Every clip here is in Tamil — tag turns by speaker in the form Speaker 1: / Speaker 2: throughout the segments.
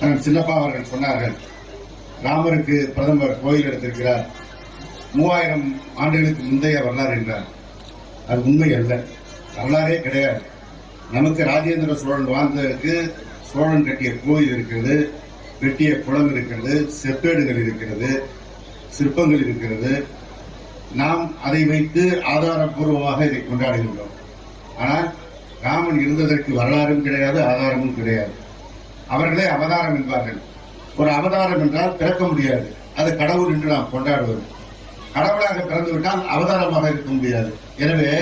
Speaker 1: சின்னப்பா அவர்கள் சொன்னார்கள் ராமருக்கு பிரதமர் கோயில் எடுத்திருக்கிறார் மூவாயிரம் ஆண்டுகளுக்கு முந்தைய வரலாறு என்றார். அது உண்மை அல்ல வரலாறே கிடையாது. நமக்கு ராஜேந்திர சோழன் வாழ்ந்ததற்கு சோழன் கட்டிய கோயில் இருக்கிறது வெட்டிய குளம் இருக்கிறது செப்பேடுகள் இருக்கிறது சிற்பங்கள் இருக்கிறது. நாம் அதை வைத்து ஆதாரப்பூர்வமாக இதை கொண்டாடுகின்றோம். ஆனால் ராமன் இருந்ததற்கு வரலாறும் கிடையாது ஆதாரமும் கிடையாது. அவர்களே அவதாரம் என்பார்கள். ஒரு அவதாரம் என்றால் பிறக்க முடியாது. அது கடவுள் என்று நாம் கொண்டாடுவது. கடவுளாக பிறந்துவிட்டால் அவதாரமாக இருக்க முடியாது. எனவே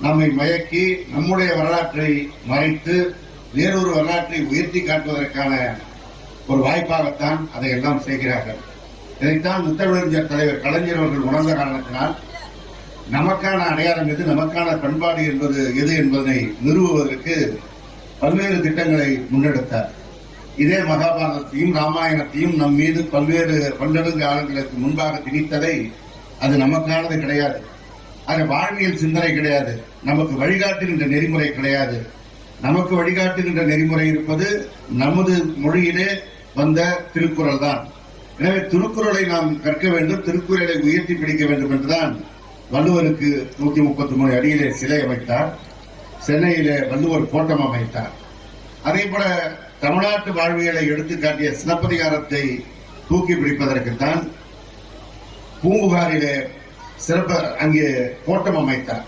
Speaker 1: நம்மை மயக்கி நம்முடைய வரலாற்றை மறைத்து வேறொரு வரலாற்றை உயர்த்தி காட்டுவதற்கான ஒரு வாய்ப்பாகத்தான் அதை எல்லாம் செய்கிறார்கள். இதைத்தான் முத்தமிழறிஞர் தலைவர் கலைஞர் அவர்கள் உணர்ந்த காரணத்தினால் நமக்கான அடையாளம் எது நமக்கான பண்பாடு என்பது எது என்பதனை நிறுவுவதற்கு பல்வேறு திட்டங்களை முன்னெடுத்தார். இதே மகாபாரதத்தையும் ராமாயணத்தையும் நம் மீது பல்வேறு பன்னெடுங்கு ஆளுங்களுக்கு முன்பாக திணித்ததை அது நமக்கானது கிடையாது. அது வாழ்வியல் சிந்தனை கிடையாது. நமக்கு வழிகாட்டுகின்ற நெறிமுறை கிடையாது. நமக்கு வழிகாட்டுகின்ற நெறிமுறை இருப்பது நமது மொழியிலே வந்த திருக்குறள் தான். எனவே திருக்குறளை நாம் கற்க வேண்டும் திருக்குறளை உயர்த்தி பிடிக்க வேண்டும் என்றுதான் வள்ளுவருக்கு நூத்தி முப்பத்தி மூணு அடியிலே சிலை அமைத்தார். சென்னையிலே வள்ளுவர் கோட்டம் அமைத்தார். அதே போல தமிழ்நாட்டு வாழ்வியலை எடுத்துக்காட்டிய சிலப்பதிகாரத்தை தூக்கி பிடிப்பதற்குத்தான் பூம்புகாரிலே சிறப்பு அங்கே கோட்டம் அமைத்தார்.